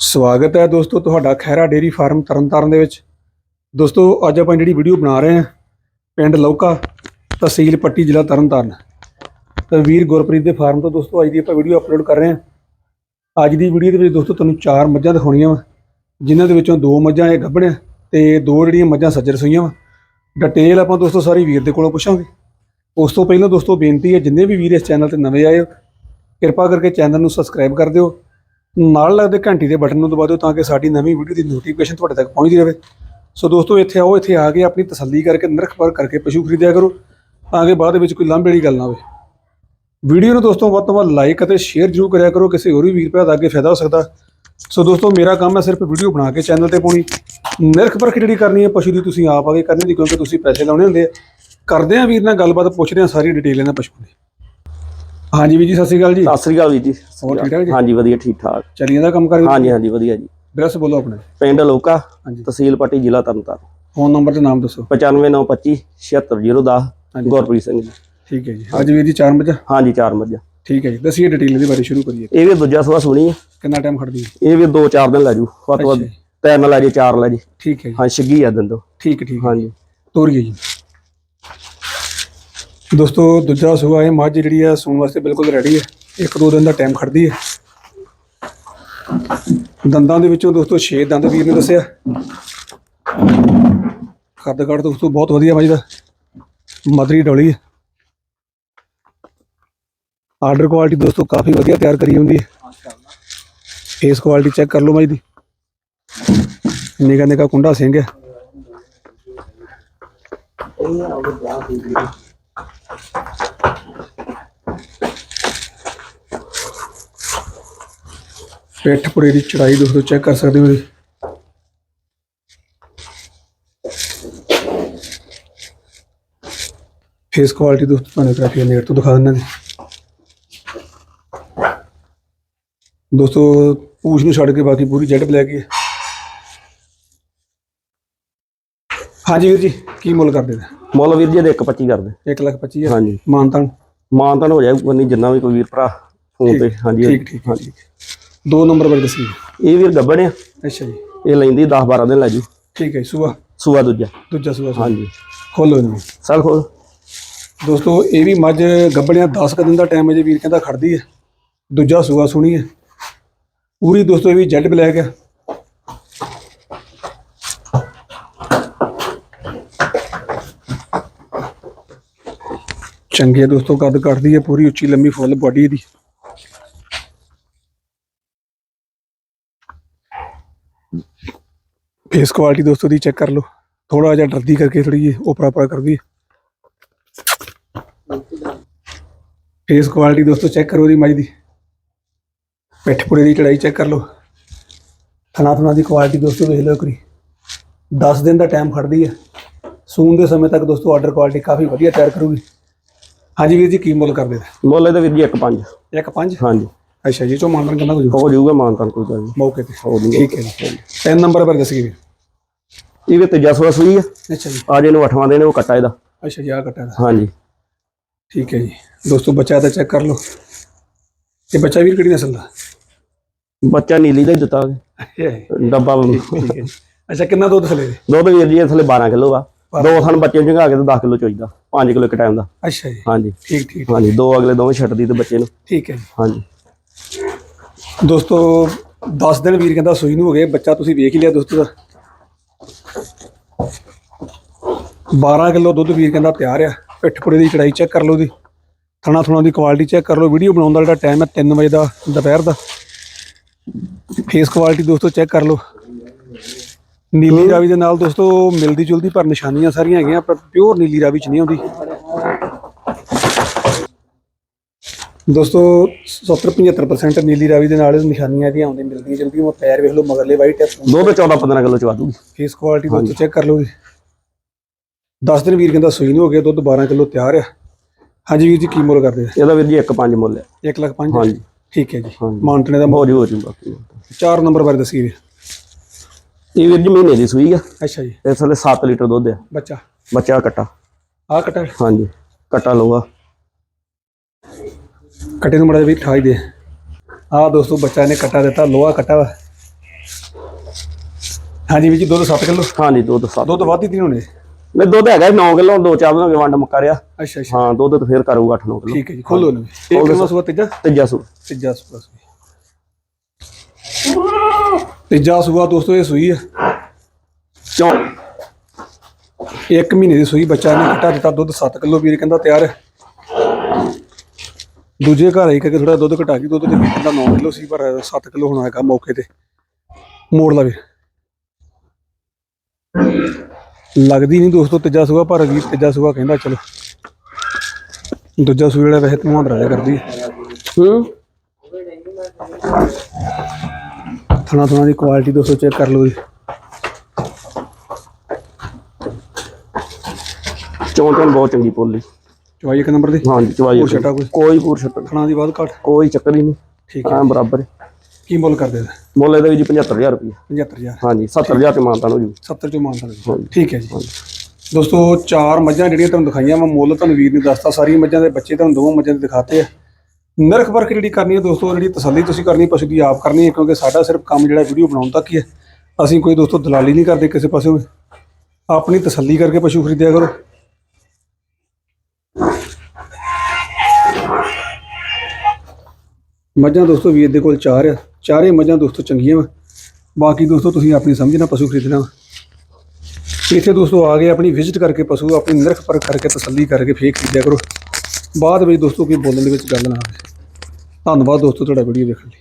ਸਵਾਗਤ ਹੈ ਦੋਸਤੋ ਤੁਹਾਡਾ ਖੈਰਾ ਡੇਰੀ ਫਾਰਮ ਤਰਨਤਾਰਨ ਦੇ ਵਿੱਚ। ਦੋਸਤੋ, ਅੱਜ ਆਪਾਂ ਜਿਹੜੀ ਵੀਡੀਓ ਬਣਾ ਰਹੇ ਹਾਂ, ਪਿੰਡ ਲੌਕਾ, ਤਹਿਸੀਲ ਪੱਟੀ, ਜ਼ਿਲ੍ਹਾ ਤਰਨਤਾਰਨ। ਤੇ ਵੀਰ ਗੁਰਪ੍ਰੀਤ ਦੇ ਫਾਰਮ ਤੋਂ ਦੋਸਤੋ, ਅੱਜ ਦੀ ਆਪਾਂ ਵੀਡੀਓ ਅਪਲੋਡ ਕਰ ਰਹੇ ਹਾਂ। ਅੱਜ ਦੀ ਵੀਡੀਓ ਦੇ ਵਿੱਚ ਦੋਸਤੋ, ਤੁਹਾਨੂੰ ਚਾਰ ਮੱਝਾਂ ਦਿਖਾਉਣੀਆਂ ਵਾ, ਜਿਨ੍ਹਾਂ ਦੇ ਵਿੱਚੋਂ ਦੋ ਮੱਝਾਂ ਇਹ ਗੱਭਣ ਆ ਤੇ ਦੋ ਜਿਹੜੀਆਂ ਮੱਝਾਂ ਸੱਜਰ ਸੂਈਆਂ ਵਾ। ਡਿਟੇਲ ਆਪਾਂ ਦੋਸਤੋ, ਸਾਰੀ ਵੀਰ ਦੇ ਕੋਲੋਂ ਪੁੱਛਾਂਗੇ। ਉਸ ਤੋਂ ਪਹਿਲਾਂ ਦੋਸਤੋ, ਬੇਨਤੀ ਹੈ, ਜਿੰਨੇ ਵੀ ਵੀਰ ਇਸ ਚੈਨਲ ਤੇ ਨਵੇਂ ਆਏ ਹੋ, ਕਿਰਪਾ ਕਰਕੇ ਚੈਨਲ ਨੂੰ ਸਬਸਕ੍ਰਾਈਬ ਕਰ ਦਿਓ। ਨਾਲ ਲੱਗਦੇ ਘੰਟੀ ਦੇ ਬਟਨ ਨੂੰ ਦਬਾ ਦਿਓ ਤਾਂ ਕਿ ਸਾਡੀ ਨਵੀਂ ਵੀਡੀਓ ਦੀ ਨੋਟੀਫਿਕੇਸ਼ਨ ਤੁਹਾਡੇ ਤੱਕ ਪਹੁੰਚਦੀ ਰਹੇ। ਸੋ ਦੋਸਤੋ, ਇੱਥੇ ਆਓ, ਇੱਥੇ ਆ ਕੇ ਆਪਣੀ ਤਸੱਲੀ ਕਰਕੇ ਨਰਖ ਪਰ ਕਰਕੇ ਪਸ਼ੂ ਖਰੀਦਿਆ ਕਰੋ ਤਾਂ ਕਿ ਬਾਅਦ ਵਿੱਚ ਕੋਈ ਲਾਂਭੇ ਵਾਲੀ ਗੱਲ ਨਾ ਹੋਵੇ। ਵੀਡੀਓ ਨੂੰ ਦੋਸਤੋ, ਵੱਧ ਤੋਂ ਵੱਧ ਲਾਈਕ ਅਤੇ ਸ਼ੇਅਰ ਜ਼ਰੂਰ ਕਰਿਆ ਕਰੋ, ਕਿਸੇ ਹੋਰ ਵੀ ਵੀਰ ਭਰਾ ਦਾ ਅੱਗੇ ਫਾਇਦਾ ਹੋ ਸਕਦਾ। ਸੋ ਦੋਸਤੋ, ਮੇਰਾ ਕੰਮ ਹੈ ਸਿਰਫ ਵੀਡੀਓ ਬਣਾ ਕੇ ਚੈਨਲ ਤੇ ਪਾਉਣੀ। ਨਿਰਖ ਪਰਖ ਜਿਹੜੀ ਕਰਨੀ ਹੈ? ਪਸ਼ੂ ਦੀ ਤੁਸੀਂ ਆਪ ਆ ਕੇ ਕਰਨੀ ਦੀ ਕਿਉਂਕਿ ਤੁਸੀਂ ਪੈਸੇ ਲਾਉਣੇ ਹੁੰਦੇ ਆ। ਕਰਦੇ ਆ ਵੀਰ ਨਾਲ ਗੱਲਬਾਤ, ਪੁੱਛਦੇ ਆ ਸਾਰੀ ਡਿਟੇਲ ਇਹਨਾਂ ਪਸ਼ੂ ਦੀ। ਹਾਂਜੀ ਵੀਰ ਜੀ ਸਤਿ ਸ਼੍ਰੀ ਅਕਾਲ ਜੀ। ਸਤਿ ਸ੍ਰੀ ਅਕਾਲ ਵੀਰ ਜੀ ਹੋਰ ਠੀਕ ਠਾਕ ਜੀ? ਹਾਂਜੀ ਵਧੀਆ ਠੀਕ ਠਾਕ ਚੱਲੀ ਜਾਂਦਾ ਕੰਮ ਕਰ ਹਾਂਜੀ ਹਾਂਜੀ ਵਧੀਆ ਜੀ। ਐਡਰੈਸ ਬੋਲੋ ਆਪਣਾ। ਪਿੰਡ ਲੋਕਾ ਹਾਂਜੀ। ਤਹਿਸੀਲ ਪੱਟੀ ਜ਼ਿਲ੍ਹਾ ਤਰਨਤਾਰਨ। ਫੋਨ ਨੰਬਰ ਤੇ ਨਾਮ ਦੱਸੋ। 95925 76010 ਹਾਂਜੀ। ਗੁਰਪ੍ਰੀਤ ਸਿੰਘ ਜੀ। ਠੀਕ ਹੈ ਜੀ। ਅੱਜ ਵੀਰ ਜੀ ਚਾਰ ਮੱਝਾਂ ਹਾਂਜੀ ਚਾਰ ਮੱਝਾਂ ਠੀਕ ਹੈ ਜੀ। ਦੱਸੀਏ ਡਿਟੇਲ ਦੇ ਬਾਰੇ ਸ਼ੁਰੂ ਕਰੀਏ। ਇਹ ਵੀ ਦੂਜਾ ਸਵਾ ਸੁਣੀ ਹੈ। ਕਿੰਨਾ ਟਾਈਮ ਖੜਦੀ ਹੈ? ਇਹ ਵੀ ਦੋ ਚਾਰ ਦਿਨ ਲੈ ਜੂ। ਵੱਧ ਤੋਂ ਵੱਧ ਅੱਛਾ ਜੀ। ਤਿੰਨ ਲੈ ਜੇ ਚਾਰ ਲੈ ਜੇ। ਠੀਕ ਹੈ ਜੀ। ਹਾਂ ਛਿੱਗੀ ਆ ਤੋਂ। ਠੀਕ ਹੈ ਠੀਕ ਹੈ। ਹਾਂਜੀ। ਤੋਰੀਏ ਜੀ। ਦੋਸਤੋ, ਦੂਜਾ ਸੂਆ ਇਹ ਮੱਝ ਜਿਹੜੀ ਆ, ਸੂਣ ਵਾਸਤੇ ਬਿਲਕੁਲ ਰੈਡੀ ਹੈ ਇੱਕ ਦੋ ਦਿਨ ਦਾ ਟਾਈਮ ਖੜਦੀ ਹੈ ਦੰਦਾਂ ਦੇ ਵਿੱਚੋਂ ਦੋਸਤੋ 6 ਦੰਦ ਵੀਰ ਨੇ ਦੱਸਿਆ। ਕੱਦ ਕੱਦ ਦੋਸਤੋ ਬਹੁਤ ਵਧੀਆ ਮੱਝ ਦਾ। ਮਦਰੀ ਡੋਲੀ ਹੈ ਆਰਡਰ ਕੁਆਲਿਟੀ ਦੋਸਤੋ ਕਾਫੀ ਵਧੀਆ ਤਿਆਰ ਕਰੀ ਹੁੰਦੀ ਹੈ ਫੇਸ ਕੁਆਲਿਟੀ ਚੈੱਕ ਕਰ ਲਓ ਮੱਝ ਦੀ। ਨਿਗਾ ਨਿਗਾ ਕੁੰਡਾ ਸਿੰਘ ਹੈ ਪਿੱਠ ਪੁੜੇ ਦੀ ਚੜਾਈ ਦੋਸਤੋ ਚੈੱਕ ਕਰ ਸਕਦੇ ਹੋ ਜੀ ਫੇਸ ਕੁਆਲਿਟੀ ਦੋਸਤੋ ਤੁਹਾਨੂੰ ਕਾਫੀ ਨੇੜ ਤੋਂ ਦਿਖਾ ਦਿੰਦਾ ਜੀ। ਦੋਸਤੋ, ਪੂਛ ਨੂੰ ਛੱਡ ਕੇ ਬਾਕੀ ਪੂਰੀ ਜੈਟ ਬਲੈਕ ਹੀ ਹਾਂਜੀ ਵੀਰ ਜੀ ਕੀ ਮੁੱਲ ਕਰਦੇ ਨੇ? ਮੁੱਲ ਵੀਰ ਜੀ ਦੇ 125 ਕਰਦੇ। 1 ਲੱਖ 25 ਹਜ਼ਾਰ? ਹਾਂਜੀ। ਮਾਨਤਾਨ? ਮਾਨਤਨ ਹੋ ਜਾਏ ਕੋਈ ਜਿੰਨਾ ਵੀ ਕੋਈ ਵੀਰ ਭਰਾ ਫੋਨ ਤੇ ਹਾਂਜੀ। ਠੀਕ ਠੀਕ ਹਾਂਜੀ। ਦੋ ਨੰਬਰ ਪਰ ਦੱਸੀ। ਇਹ ਵੀਰ ਗੱਬਣ ਆ। ਅੱਛਾ ਜੀ। ਇਹ ਲੈਂਦੀ 10 12 ਦਿਨ ਲੈ ਜੂ। ਠੀਕ ਹੈ ਸੁਬਾ ਸੂਆ? ਦੂਜਾ। ਦੂਜਾ ਸੁਬਾ ਹਾਂਜੀ। ਖੋਲੋ ਇਹਨੂੰ। ਸਰ ਖੋਲ। ਦੋਸਤੋ ਇਹ ਵੀ ਮੱਝ ਗੱਬਣਿਆ 10 ਕੁ ਦਿਨ ਦਾ ਟਾਈਮ ਹੈ ਜੇ ਵੀਰ ਕਹਿੰਦਾ ਖੜਦੀ ਹੈ। ਦੂਜਾ ਸੂਆ ਸੁਣੀ ਹੈ। ਪੂਰੀ ਦੋਸਤੋ ਇਹ ਵੀ ਜੈਡ ਬਲੈਕ ਹੈ। ਚੰਗੇ ਦੋਸਤੋ, ਕੱਦ ਕੱਟਦੀ ਹੈ ਪੂਰੀ ਉੱਚੀ ਲੰਮੀ ਫੁੱਲ ਬਾਡੀ ਦੀ। ਫੇਸ ਕੁਆਲਿਟੀ ਦੋਸਤੋ ਦੀ ਚੈੱਕ ਕਰ ਲਓ। ਥੋੜਾ ਜਿਹਾ ਡਰਦੀ ਕਰਕੇ ਥੋੜੀ ਜਿਹੀ ਉਪਰਾ ਉਪਰਾ ਕਰਦੀ ਹੈ ਫੇਸ ਕੁਆਲਿਟੀ ਦੋਸਤੋ ਚੈੱਕ ਕਰੋ ਦੀ ਮਾਈ ਦੀ। ਪਿੱਠ ਪੂਰੇ ਦੀ ਚੜਾਈ ਚੈੱਕ ਕਰ ਲਓ। ਥਣਾ ਥਣਾ ਦੀ ਕੁਆਲਿਟੀ ਦੋਸਤੋ ਵੇਖ ਲਓ ਕਰੀ 10 ਦਿਨ ਦਾ ਟਾਈਮ ਖੜਦੀ ਹੈ ਸੂਨ ਦੇ ਸਮੇਂ ਤੱਕ ਦੋਸਤੋ ਆਰਡਰ ਕੁਆਲਿਟੀ ਕਾਫੀ ਵਧੀਆ ਤਿਆਰ ਕਰੂਗੀ। ਹਾਂਜੀ ਵੀਰ ਜੀ ਕੀ ਮੁੱਲ ਕਰਦੇ ਨੇ? ਮੁੱਲ ਇਹਦਾ ਵੀਰ ਜੀ 1.5 ਇੱਕ ਪੰਜ? ਹਾਂਜੀ। ਅੱਛਾ ਜੀ ਚੋ ਮਾਨਦਨ ਕਿੰਨਾ ਕੁ ਜੂ। ਹੋ ਜਾਊਗਾ ਮਾਨਤਨ ਕੋਈ ਨਹੀਂ। ਮੌਕੇ ਤੇ। ਹੋ ਜਾਊਗਾ। ਠੀਕ ਹੈ ਜੀ। ਤਿੰਨ ਨੰਬਰ ਪਰ ਦੱਸੀ ਵੀਰ। ਇਹ ਵੀ ਤੀਜਾ ਸੂਆ ਸੂਈ ਆ। ਅੱਛਾ ਜੀ। ਅੱਜ ਇਹਨੂੰ ਅੱਠਵਾਂ ਦਿਨ ਉਹ ਕੱਟਾ ਇਹਦਾ। ਅੱਛਾ ਜੀ ਆ ਕੱਟਾ ਦਾ ਹਾਂਜੀ। ਠੀਕ ਹੈ ਜੀ। ਦੋਸਤੋ ਬੱਚਾ ਤਾਂ ਚੈੱਕ ਕਰ ਲਓ। ਇਹ ਬੱਚਾ ਵੀਰ ਕਿਹੜੀ ਨਸਲ ਦਾ? ਬੱਚਾ ਨੀਲੀ ਦਾ ਹੀ ਦਿੱਤਾ ਉਹਨੇ। ਡੱਬਾ ਠੀਕ ਹੈ ਜੀ। ਅੱਛਾ ਕਿੰਨਾ ਦੁੱਧ ਥਲੇ ਦੇ? ਦੁੱਧ ਵੀਰ ਜੀ ਥੱਲੇ 12 ਕਿਲੋ ਆ। ਦੋ ਥਣ ਬੱਚੇ ਨੂੰ ਚੰਗਾ ਕੇ ਤੇ 10 ਕਿਲੋ ਚੋਈਦਾ 5 ਕਿਲੋ ਇੱਕ ਟਾਈਮ ਦਾ। ਅੱਛਾ ਜੀ। ਹਾਂਜੀ। ਠੀਕ ਠੀਕ ਹਾਂਜੀ ਦੋ ਅਗਲੇ ਦੋਵੇਂ ਛੱਡਦੀ ਤੇ ਬੱਚੇ ਨੂੰ। ਠੀਕ ਹੈ ਜੀ। ਹਾਂਜੀ। ਦੋਸਤੋ 10 ਦਿਨ ਵੀਰ ਕਹਿੰਦਾ ਸੂਈ ਨੂੰ ਹੋ ਗਏ ਬੱਚਾ ਤੁਸੀਂ ਵੇਖ ਹੀ ਲਿਆ ਦੋਸਤੋ ਦਾ। 12 ਕਿਲੋ ਦੁੱਧ ਵੀਰ ਕਹਿੰਦਾ ਤਿਆਰ ਆ ਪਿੱਠ ਪੁੜੇ ਦੀ ਚੜਾਈ ਚੈੱਕ ਕਰ ਲਓ ਦੀ ਥਣਾ ਥਣਾ ਦੀ ਕੁਆਲਿਟੀ ਚੈੱਕ ਕਰ ਲਓ ਵੀਡੀਓ ਬਣਾਉਣ ਦਾ ਜਿਹੜਾ ਟਾਈਮ ਹੈ 3 ਵਜੇ ਦਾ ਦੁਪਹਿਰ ਦਾ। ਫੇਸ ਕੁਆਲਿਟੀ ਦੋਸਤੋ ਚੈੱਕ ਕਰ ਲਓ। ਨੀਲੀ ਰਾਵੀ ਦੇ ਨਾਲ ਦੋਸਤੋ ਮਿਲਦੀ ਜੁਲਦੀ ਪਰ ਨਿਸ਼ਾਨੀਆਂ ਸਾਰੀਆਂ ਹੈਗੀਆਂ ਪਰ ਪਿਓਰ ਨੀਲੀ ਰਾਵੀ ਚ ਨਹੀਂ ਆਉਂਦੀ। ਦੋਸਤੋ 70-75% ਨੀਲੀ ਰਾਵੀ ਦੇ ਨਾਲ ਨਿਸ਼ਾਨੀਆਂ ਇਹਦੀਆਂ ਆਉਂਦੀਆਂ ਮਿਲਦੀਆਂ ਜਲਦੀ ਉਹ ਪੈਰ ਵੇਖ ਲਓ ਮਗਰਲੇ ਵਾਈਟ ਹੈ ਦੁੱਧ 14 15 ਕਿਲੋ ਚਵਾ ਦੂਗੀ। ਫੇਸ ਕੁਆਲਿਟੀ ਦੋਸਤੋ ਚੈੱਕ ਕਰ ਲਓ ਜੀ। 10 ਦਿਨ ਵੀਰ ਕਹਿੰਦਾ ਸੂਈ ਨੂੰ ਹੋ ਗਿਆ ਦੁੱਧ 12 ਕਿਲੋ ਤਿਆਰ ਆ। ਹਾਂਜੀ ਵੀਰ ਜੀ ਕੀ ਮੁੱਲ ਕਰਦੇ ਇਹਦਾ ਵੀਰ ਜੀ 1.5 ਮੁੱਲ ਹੈ 1 ਲੱਖ 5 ਹਾਂਜੀ। ਠੀਕ ਹੈ ਜੀ। ਮਾਨਟਨੇ ਦਾ ਹੋ ਜੂ ਹੋ ਜੂ ਬਾਕੀ। ਚਾਰ ਨੰਬਰ ਬਾਰੇ ਦੱਸੀ ਵੀਰ ਇਹ ਵੀਰ ਜੀ ਮਹੀਨੇ ਦੀ ਸੂਈ ਆ। ਅੱਛਾ ਜੀ। ਇਸ ਵੇਲੇ 7 ਲੀਟਰ ਦੁੱਧ ਆ। ਬੱਚਾ। ਬੱਚਾ ਕੱਟਾ। ਆ ਕਟਾ। ਹਾਂਜੀ ਕੱਟਾ ਲਊਗਾ। ਕਟੇ ਨੂੰ ਮੜਾ ਵੀ ਠਾਈ ਦੇ। ਆ ਦੋਸਤੋ ਬੱਚਾ ਨੇ ਕਟਾ ਦਿੱਤਾ ਲੋਹਾ ਕਟਾ ਵਾ। ਹਾਂਜੀ ਵੀਰ ਜੀ ਦੁੱਧ 7 ਕਿਲੋ? ਹਾਂਜੀ ਦੁੱਧ ਸੱਤ। ਦੁੱਧ ਵੱਧ ਹੀ ਦਿਨ ਹੋਣੇ। ਦੁੱਧ ਹੈਗਾ 9 ਕਿਲੋ ਦੋ ਚਾਰ ਦਿਨ ਗਏ ਵੰਡ ਮੁੱਕਾ ਰਿਹਾ। ਅੱਛਾ ਅੱਛਾ। ਹਾਂ ਦੁੱਧ ਤਾਂ ਫੇਰ ਕਰੂਗਾ 8 9 ਕਿਲੋ। ਠੀਕ ਹੈ ਜੀ ਖੋਲੋ ਨੇ ਇੱਕ ਕਿਲੋ ਸੂਆ ਤੀਜਾ? ਤੀਜਾ ਸੂ ਤੀਜਾ ਸੂਆ ਤੀਜਾ ਸੂਆ ਦੋਸਤੋ ਇਹ ਸੂਈ ਹੈ ਚੌਂ। ਇੱਕ ਮਹੀਨੇ ਦੀ ਸੂਈ ਬੱਚਾ ਨੇ ਘਟਾ ਦਿੱਤਾ ਦੁੱਧ 7 ਕਿਲੋ ਵੀਰ ਕਹਿੰਦਾ ਤਿਆਰ। ਹੈ ਦੂਜੇ ਘਰ ਆਈ ਕਰਕੇ ਥੋੜਾ ਦੁੱਧ ਘਟਾ ਕੇ ਦੁੱਧ ਤੇ ਵੀਰ ਕਹਿੰਦਾ 9 ਕਿਲੋ ਸੀ ਪਰ 7 ਕਿਲੋ ਹੋਣਾ ਹੈਗਾ ਮੌਕੇ ਤੇ। ਮੋੜ ਲਵੇ। ਲੱਗਦੀ ਨਹੀਂ ਦੋਸਤੋ ਤੀਜਾ ਸੂਆ ਪਰ ਵੀਰ ਤੀਜਾ ਸੂਆ ਕਹਿੰਦਾ ਚਲੋ। ਦੂਜਾ ਸੂਆ ਜਿਹੜਾ ਵੈਸੇ ਤੂੰ ਰਾਜਾ ਕਰਦੀ ਹੈ ਹੂੰ। ਥਣਾ ਥਣਾ ਦੀ ਕੁਆਲਿਟੀ ਦੋਸਤੋ ਚੈੱਕ ਕਰ ਲਓ ਜੀ। ਚੌਂ ਚੌਂ ਬਹੁਤ ਚੰਗੀ ਪੋਲੀ ਚਵਾਈ ਇੱਕ ਨੰਬਰ ਦੀ? ਹਾਂਜੀ ਚਵਾਈ ਹੋਰ ਛੱਟਾ ਕੋਈ? ਕੋਈ ਪੂਰ ਛੱਟ ਥਣਾ ਦੀ ਬਾਤ ਘੱਟ? ਕੋਈ ਚੱਕਰ ਹੀ ਨਹੀਂ। ਠੀਕ ਹੈ। ਹਾਂ ਬਰਾਬਰ। ਹੈ। ਕੀ ਮੁੱਲ ਕਰਦੇ ਇਹਦਾ? ਮੁੱਲ ਇਹਦਾ ਵੀ ਜੀ 75000 ਰੁਪਏ 75000 ਹਾਂਜੀ 70000 ਤੇ ਮਾਨਤਾਨ ਹੋ ਜੂ। 70 ਚੋਂ ਮਾਨਤਾ ਹਾਂਜੀ। ਠੀਕ ਹੈ ਜੀ। ਦੋਸਤੋ ਚਾਰ ਮੱਝਾਂ ਜਿਹੜੀਆਂ ਤੁਹਾਨੂੰ ਦਿਖਾਈਆਂ ਮੈਂ ਮੁੱਲ ਤੁਹਾਨੂੰ ਵੀਰ ਨੇ ਦੱਸਤਾ। ਸਾਰੀਆਂ ਮੱਝਾਂ ਦੇ ਬੱਚੇ ਤੁਹਾਨੂੰ ਦੋਵਾਂ ਮੱਝਾਂ ਦੇ ਦਿਖਾਤੇ ਆ। ਨਿਰਖ ਵਰਕ ਜਿਹੜੀ ਕਰਨੀ ਹੈ ਦੋਸਤੋ, ਜਿਹੜੀ ਤਸੱਲੀ ਤੁਸੀਂ ਕਰਨੀ, ਪਸ਼ੂ ਦੀ ਆਪ ਕਰਨੀ ਹੈ, ਕਿਉਂਕਿ ਸਾਡਾ ਸਿਰਫ ਕੰਮ ਜਿਹੜਾ ਵੀਡੀਓ ਬਣਾਉਣ ਤੱਕ ਹੀ ਹੈ। ਅਸੀਂ ਕੋਈ ਦੋਸਤੋ ਦਲਾਲੀ ਨਹੀਂ ਕਰਦੇ ਕਿਸੇ ਪਾਸੇ ਆਪਣੀ ਤਸੱਲੀ ਕਰਕੇ ਪਸ਼ੂ ਖਰੀਦਿਆ ਕਰੋ। ਮੱਝਾਂ ਦੋਸਤੋ ਵੀਰ ਦੇ ਕੋਲ ਚਾਰ ਆ। ਚਾਰੇ ਮੱਝਾਂ ਦੋਸਤੋ ਚੰਗੀਆਂ ਵਾ। ਬਾਕੀ ਦੋਸਤੋ ਤੁਸੀਂ ਆਪਣੀ ਸਮਝ ਨਾਲ ਪਸ਼ੂ ਖਰੀਦਣਾ ਵਾ। ਇੱਥੇ ਦੋਸਤੋ ਆ ਗਏ ਆਪਣੀ ਵਿਜ਼ਿਟ ਕਰਕੇ ਪਸ਼ੂ, ਆਪਣੀ ਨਿਰਖ ਪਰਖ ਕਰਕੇ ਤਸੱਲੀ ਕਰਕੇ ਫੇਰ ਖਰੀਦਿਆ ਕਰੋ। ਬਾਅਦ ਵਿੱਚ ਦੋਸਤੋ ਕੋਈ ਬੋਲਣ ਦੇ ਵਿੱਚ ਗੱਲ ਨਾ ਆਵੇ। ਧੰਨਵਾਦ ਦੋਸਤੋ ਤੁਹਾਡਾ ਵੀਡੀਓ ਦੇਖਣ ਲਈ।